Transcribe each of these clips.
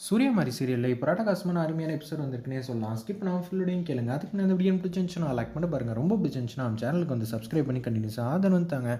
சூரியமாரி சீரியலில் இப்போ ராட்டகாசமான அருமையான எபிசோட் வந்திருக்குனே சொல்லலாம். ஸ்கிப் நான் ஃபுல்லோடையும் கேளுங்க. அதுக்கு நான் இந்த வீடியோ பிடிச்சிருந்துச்சுன்னா லைக் பண்ணி பாருங்கள் ரொம்ப பிடிச்சிருந்துச்சுன்னா நம்ம சேனலுக்கு வந்து சப்ஸ்கிரைப் பண்ணி கண்டினியூஸாக ஆதரவு தாங்க.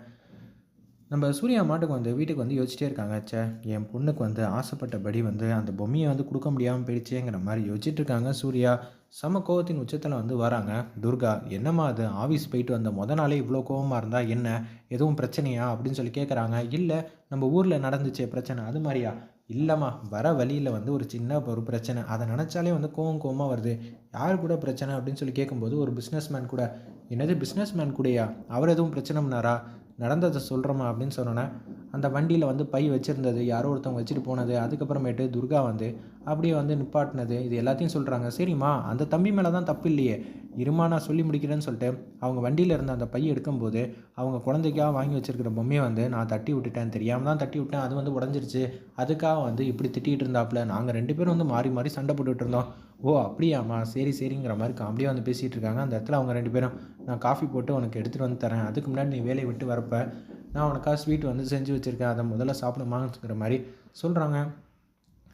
நம்ம சூர்யா மாட்டுக்கு வந்து வீட்டுக்கு வந்து யோசிச்சிட்டே இருக்காங்க. ச்சே என் பொண்ணுக்கு வந்து ஆசைப்பட்டபடி வந்து அந்த பொம்மையை வந்து கொடுக்க முடியாமல் போயிடுச்சேங்கிற மாதிரி யோசிச்சுட்டு இருக்காங்க சூர்யா. சம கோவத்தின் உச்சத்தில் வந்து வராங்க. துர்கா என்னம்மா அது? ஆஃபீஸ் போயிட்டு வந்த மொதல் நாளே இவ்வளோ கோவமாக இருந்தால் என்ன? எதுவும் பிரச்சனையா? அப்படின்னு சொல்லி கேட்குறாங்க இல்லை நம்ம ஊரில் நடந்துச்சே பிரச்சனை. அது மாதிரியா? இல்லைம்மா வர வழியில் வந்து ஒரு சின்ன ஒரு பிரச்சனை. அதை நினச்சாலே வந்து கோவம் கோவமாக வருது. யார் கூட பிரச்சனை அப்படின்னு சொல்லி கேட்கும்போது ஒரு பிஸ்னஸ்மேன் கூட என்னது பிஸ்னஸ்மேன் கூடயா? அவர் எதுவும் பிரச்சனை நடந்ததை சொல்கிறோமா அப்படின்னு சொன்னோன்னே அந்த வண்டியில் வந்து பை வச்சுருந்தது. யாரோ ஒருத்தவங்க வச்சுட்டு போனது. அதுக்கப்புறமேட்டு துர்கா வந்து அப்படியே வந்து நிப்பாட்டினது. இது எல்லாத்தையும் சொல்கிறாங்க சரிம்மா அந்த தம்பி மேலே தான் தப்பு இல்லையே. இருமா நான் சொல்லி முடிக்கிறேன்னு சொல்லிட்டு அவங்க வண்டியில் இருந்த அந்த பையை எடுக்கும்போது அவங்க குழந்தைக்காக வாங்கி வச்சுருக்கிற பொம்மையை வந்து நான் தட்டி விட்டுட்டேன். தெரியாமல் தான் தட்டி விட்டேன். அது வந்து உடஞ்சிருச்சு. அதுக்காக வந்து இப்படி திட்டிகிட்டு இருந்தாப்புல நாங்கள் ரெண்டு பேரும் வந்து மாறி மாறி சண்டை போட்டுட்டு இருந்தோம். ஓ அப்படியாம்மா. சரி சரிங்கிற மாதிரி காமெடியாக வந்து பேசிகிட்டு இருக்காங்க. அந்த இடத்துல அவங்க ரெண்டு பேரும் நான் காஃபி போட்டு உனக்கு எடுத்துகிட்டு வந்து தரேன். அதுக்கு முன்னாடி நீ வேலையை விட்டு வரப்ப நான் உனக்காக ஸ்வீட் வந்து செஞ்சு வச்சுருக்கேன். அதை முதல்ல சாப்பிடுமாங்கிற மாதிரி சொல்கிறாங்க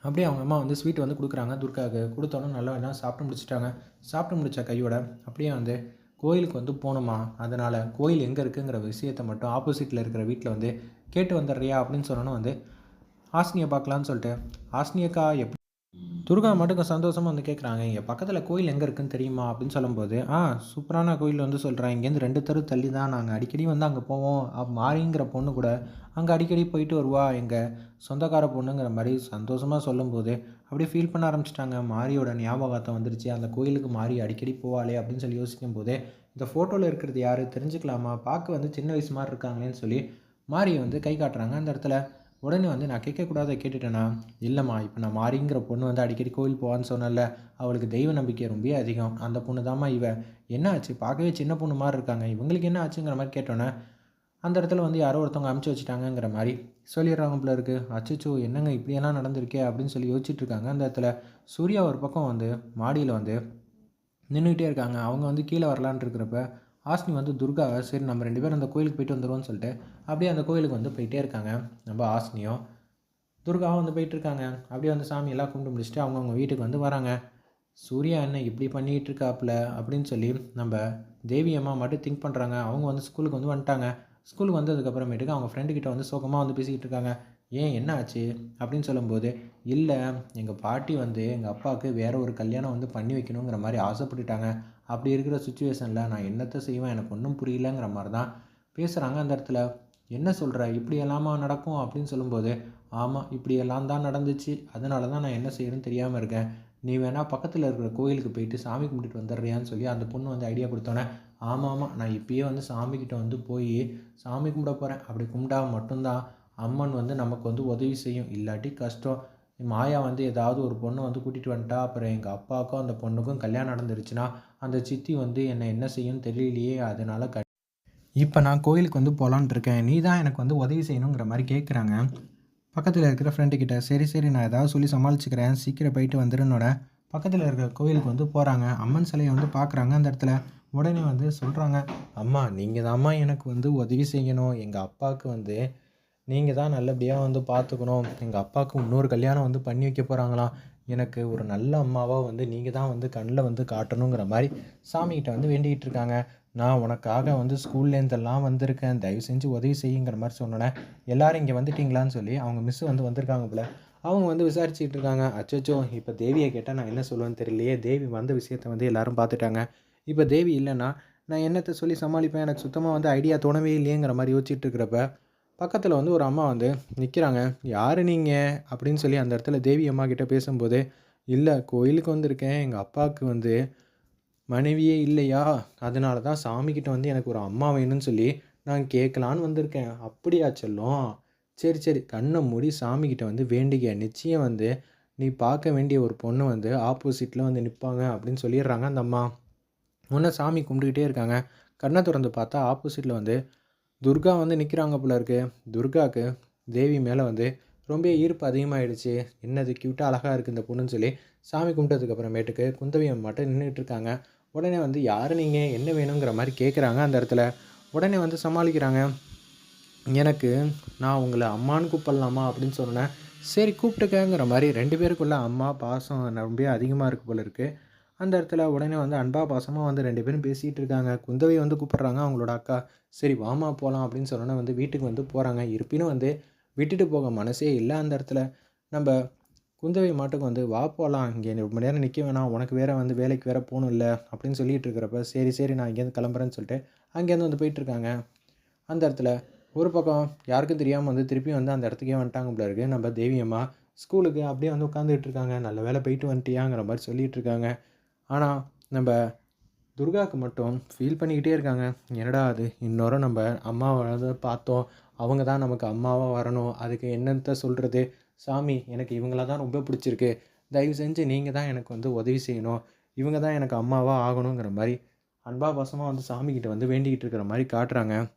அப்படியே அவங்க அம்மா வந்து ஸ்வீட் வந்து கொடுக்குறாங்க. துர்காவுக்கு கொடுத்தோன்னே நல்லா எல்லாம் சாப்பிட்டு முடிச்சிட்டாங்க. சாப்பிட்டு முடிச்ச கையோட அப்படியே வந்து கோயிலுக்கு வந்து போகணுமா அதனால் கோயில் எங்கே இருக்குங்கிற விஷயத்தை மட்டும் ஆப்போசிட்டில் இருக்கிற வீட்டில் வந்து கேட்டு வந்துடுறியா அப்படின்னு சொன்னோன்னே வந்து ஆஸ்னியை பார்க்கலான்னு சொல்லிட்டு ஆஸ்னியக்கா எப்படி துர்கா மட்டும் சந்தோஷமாக வந்து கேட்குறாங்க இங்கே பக்கத்தில் கோயில் எங்கே இருக்குன்னு தெரியுமா? அப்படின்னு சொல்லும்போது ஆ சூப்பரான கோயில் வந்து சொல்கிறேன் இங்கேருந்து ரெண்டு தெரு தள்ளி தான் நாங்கள் அடிக்கடி வந்து அங்கே போவோம். அப் மாரிங்கிற பொண்ணு கூட அங்கே அடிக்கடி போயிட்டு வருவா. எங்கள் சொந்தக்கார பொண்ணுங்கிற மாதிரி சந்தோஷமாக சொல்லும்போது அப்படியே ஃபீல் பண்ண ஆரம்பிச்சிட்டாங்க. மாரியோட ஞாபகத்தை வந்துருச்சு. அந்த கோயிலுக்கு மாறி அடிக்கடி போவாளே அப்படின்னு சொல்லி யோசிக்கும் போதே இந்த ஃபோட்டோவில் இருக்கிறது யார்? தெரிஞ்சுக்கலாமா? பார்க்க வந்து சின்ன வயசு மாதிரி இருக்காங்களேன்னு சொல்லி மாரியை வந்து கை காட்டுறாங்க. அந்த இடத்துல உடனே வந்து நான் கேட்கக்கூடாத கேட்டுட்டேனா? இல்லைம்மா இப்போ நான் மாரிங்கிற பொண்ணு வந்து அடிக்கடி கோவில் போவான்னு சொன்னல அவளுக்கு தெய்வ நம்பிக்கை ரொம்ப அதிகம். அந்த பொண்ணு தாம்மா இவ. என்ன ஆச்சு? பார்க்கவே சின்ன பொண்ணு மாதிரி இருக்காங்க. இவங்களுக்கு என்ன ஆச்சுங்கிற மாதிரி கேட்டோன்னே அந்த இடத்துல வந்து யாரோ ஒருத்தவங்க அமுச்சு வச்சுட்டாங்கங்கிற மாதிரி சொல்லிடுறாங்க போல இருக்குது அச்சோ என்னங்க இப்படியெல்லாம் நடந்திருக்கே அப்படின்னு சொல்லி யோசிச்சுட்ருக்காங்க அந்த இடத்துல சூர்யா ஒரு பக்கம் வந்து மாடியில் வந்து நின்றுக்கிட்டே இருக்காங்க. அவங்க வந்து கீழே வரலான் இருக்கிறப்ப ஆஸ்னி வந்து துர்காவை சரி நம்ம ரெண்டு பேரும் அந்த கோயிலுக்கு போயிட்டு வந்துடுவோம்னு சொல்லிட்டு அப்படியே அந்த கோயிலுக்கு வந்து போயிட்டே இருக்காங்க. நம்ம ஆஸ்னியும் துர்காவும் வந்து போயிட்டு இருக்காங்க. அப்படியே வந்து சாமி எல்லாம் கும்பிட்டு முடிச்சுட்டு அவங்கவுங்க வீட்டுக்கு வந்து வராங்க. சூர்யா என்ன இப்படி பண்ணிகிட்டு இருக்காப்புல அப்படின்னு சொல்லி நம்ம தேவி அம்மா மட்டும் திங்க் பண்ணுறாங்க அவங்க வந்து ஸ்கூலுக்கு வந்து வந்துட்டாங்க. ஸ்கூலுக்கு வந்ததுக்கப்புறமேட்டுக்கு அவங்க ஃப்ரெண்டு கிட்ட வந்து சோகமாக வந்து பேசிக்கிட்டு இருக்காங்க. ஏன் என்ன ஆச்சு? அப்படின்னு சொல்லும்போது இல்லை எங்கள் பாட்டி வந்து எங்கள் அப்பாவுக்கு வேறு ஒரு கல்யாணம் வந்து பண்ணி வைக்கணுங்கிற மாதிரி ஆசைப்பட்டுட்டாங்க. அப்படி இருக்கிற சுச்சுவேஷனில் நான் என்னத்தை செய்வேன்? எனக்கு ஒன்றும் புரியலங்கிற மாதிரி தான் பேசுகிறாங்க அந்த இடத்துல. என்ன சொல்கிற இப்படியெல்லாமா நடக்கும்? அப்படின்னு சொல்லும்போது ஆமாம் இப்படியெல்லாம் தான் நடந்துச்சு. அதனால தான் நான் என்ன செய்யணும்னு தெரியாமல் இருக்கேன். நீ வேணால் பக்கத்தில் இருக்கிற கோயிலுக்கு போயிட்டு சாமி கும்பிட்டுட்டு வந்துடுறியான்னு சொல்லி அந்த பொண்ணு வந்து ஐடியா கொடுத்தோன்னே ஆமாம் ஆமாம் நான் இப்பயே வந்து சாமிக்கிட்ட வந்து போய் சாமி கும்பிட போகிறேன் அப்படி கும்பிட்டா மட்டும்தான் அம்மன் வந்து நமக்கு வந்து உதவி செய்யும். இல்லாட்டி கஷ்டம். மாயா வந்து ஏதாவது ஒரு பொண்ணை வந்து கூட்டிகிட்டு வந்துட்டா அப்புறம் எங்கள் அப்பாவுக்கும் அந்த பொண்ணுக்கும் கல்யாணம் நடந்துருச்சுன்னா அந்த சித்தி வந்து என்னை என்ன செய்யும் தெரியலையே அதனால் க இப்போ நான் கோயிலுக்கு வந்து போகலான்ட்டு இருக்கேன். நீ தான் எனக்கு வந்து உதவி செய்யணுங்கிற மாதிரி கேட்குறாங்க பக்கத்தில் இருக்கிற ஃப்ரெண்டு கிட்ட சரி சரி நான் ஏதாவது சொல்லி சமாளிச்சுக்கிறேன். சீக்கிரம் போயிட்டு வந்துடுன்னோட பக்கத்தில் இருக்கிற கோயிலுக்கு வந்து போகிறாங்க அம்மன் சிலையை வந்து பார்க்குறாங்க அந்த இடத்துல. உடனே வந்து சொல்கிறாங்க அம்மா நீங்கள் தாம்மா எனக்கு வந்து உதவி செய்யணும். எங்கள் அப்பாவுக்கு வந்து நீங்கள் தான் நல்லபடியாக வந்து பார்த்துக்கணும் எங்கள் அப்பாவுக்கு இன்னொரு கல்யாணம் வந்து பண்ணி வைக்க போகிறாங்களாம் எனக்கு ஒரு நல்ல அம்மாவாக வந்து நீங்கள் தான் வந்து கண்ணில் வந்து காட்டணுங்கிற மாதிரி சாமிகிட்ட வந்து வேண்டிகிட்டு இருக்காங்க. நான் உனக்காக வந்து ஸ்கூல்லேருந்தெல்லாம் வந்திருக்கேன். தயவு செஞ்சு உதவி செய்யுங்கிற மாதிரி சொன்னேன் எல்லோரும் இங்கே வந்துட்டீங்களான்னு சொல்லி அவங்க மிஸ் வந்து வந்திருக்காங்க போல. அவங்க வந்து விசாரிச்சுட்டு இருக்காங்க. அச்சோச்சோ இப்போ தேவியை கேட்டால் நான் என்ன சொல்லுவேன்னு தெரியலையே. தேவி வந்த விஷயத்த வந்து எல்லாரும் பார்த்துட்டாங்க இப்போ தேவி இல்லைன்னா நான் என்னத்தை சொல்லி சமாளிப்பேன்? எனக்கு சுத்தமாக வந்து ஐடியா தோணவே இல்லையேங்கிற மாதிரி யோசிச்சுட்டு இருக்கிறப்ப பக்கத்தில் வந்து ஒரு அம்மா வந்து நிற்கிறாங்க யார் நீங்கள் அப்படின்னு சொல்லி அந்த இடத்துல தேவி அம்மா கிட்டே பேசும்போது இல்லை கோயிலுக்கு வந்திருக்கேன். எங்கள் அப்பாவுக்கு வந்து மனைவியே இல்லையா? அதனால தான் சாமிக்கிட்ட வந்து எனக்கு ஒரு அம்மா வேணும்னு சொல்லி நான் கேட்கலான்னு வந்திருக்கேன். அப்படியா செல்லும்? சரி சரி. கண்ணை மூடி சாமிக்கிட்ட வந்து வேண்டிக்க நிச்சயம் வந்து நீ பார்க்க வேண்டிய ஒரு பொண்ணு வந்து ஆப்போசிட்டில் வந்து நிற்பாங்க அப்படின்னு சொல்லிடுறாங்க அந்த அம்மா. முன்னே சாமி கும்பிட்டுக்கிட்டே இருக்காங்க. கண்ணை திறந்து பார்த்தா ஆப்போசிட்டில் வந்து துர்கா வந்து நிற்கிறாங்க போல இருக்கு. துர்காவுக்கு தேவி மேலே வந்து ரொம்ப ஈர்ப்பு அதிகமாகிடுச்சு என்னது க்யூட்டாக அழகாக இருக்குது இந்த பொண்ணுன்னு சொல்லி சாமி கும்பிட்டதுக்கப்புறமேட்டுக்கு குந்தவி மட்டும் நின்றுட்டு இருக்காங்க. உடனே வந்து யார் நீங்கள் என்ன வேணுங்கிற மாதிரி கேட்குறாங்க அந்த இடத்துல. உடனே வந்து சமாளிக்கிறாங்க. எனக்கு நான் உங்களை அம்மான்னு கூப்பிடலாமா அப்படின்னு சொன்னேன் சரி கூப்பிட்டுக்கங்கிற மாதிரி ரெண்டு பேருக்குள்ள அம்மா பாசம் ரொம்ப அதிகமாக இருக்கு போல இருக்குது அந்த இடத்துல உடனே வந்து அன்பா பாசமாக வந்து ரெண்டு பேரும் பேசிகிட்டு இருக்காங்க. குந்தவை வந்து கூப்பிட்றாங்க அவங்களோட அக்கா. சரி வாமா போகலாம் அப்படின்னு சொன்னோன்னே வந்து வீட்டுக்கு வந்து போகிறாங்க இருப்பினும் வந்து விட்டுட்டு போக மனசே இல்லை அந்த இடத்துல. நம்ம குந்தவை மாட்டுக்கு வந்து வா போகலாம் இங்கே ரொம்ப நேரம் நிற்க வேணாம். உனக்கு வேறு வந்து வேலைக்கு வேறு போகணும் இல்லை அப்படின்னு சொல்லிட்டு இருக்கிறப்ப சரி சரி நான் இங்கேருந்து கிளம்புறேன்னு சொல்லிட்டு அங்கேருந்து வந்து போயிட்டுருக்காங்க அந்த இடத்துல ஒரு பக்கம் யாருக்கும் தெரியாமல் வந்து திருப்பி வந்து அந்த இடத்துக்கே வந்துட்டாங்க போல இருக்குது நம்ம தேவியம்மா ஸ்கூலுக்கு அப்படியே வந்து உட்காந்துட்டு இருக்காங்க. நல்ல வேலை போயிட்டு வந்துட்டியாங்கிற மாதிரி சொல்லிகிட்டு இருக்காங்க. ஆனால் நம்ம துர்காவுக்கு மட்டும் ஃபீல் பண்ணிக்கிட்டே இருக்காங்க. என்னடா அது? இன்னொரு நம்ம அம்மாவை பார்த்தோம். அவங்க தான் நமக்கு அம்மாவாக வரணும். அதுக்கு என்னத்த சொல்கிறது சாமி எனக்கு இவங்கள தான் ரொம்ப பிடிச்சிருக்கு. தயவு செஞ்சு நீங்கள் தான் எனக்கு வந்து உதவி செய்யணும். இவங்க தான் எனக்கு அம்மாவாக ஆகணுங்கிற மாதிரி அன்பா பாசமாக வந்து சாமிக்கிட்ட வந்து வேண்டிக்கிட்டு இருக்கிற மாதிரி காட்டுறாங்க.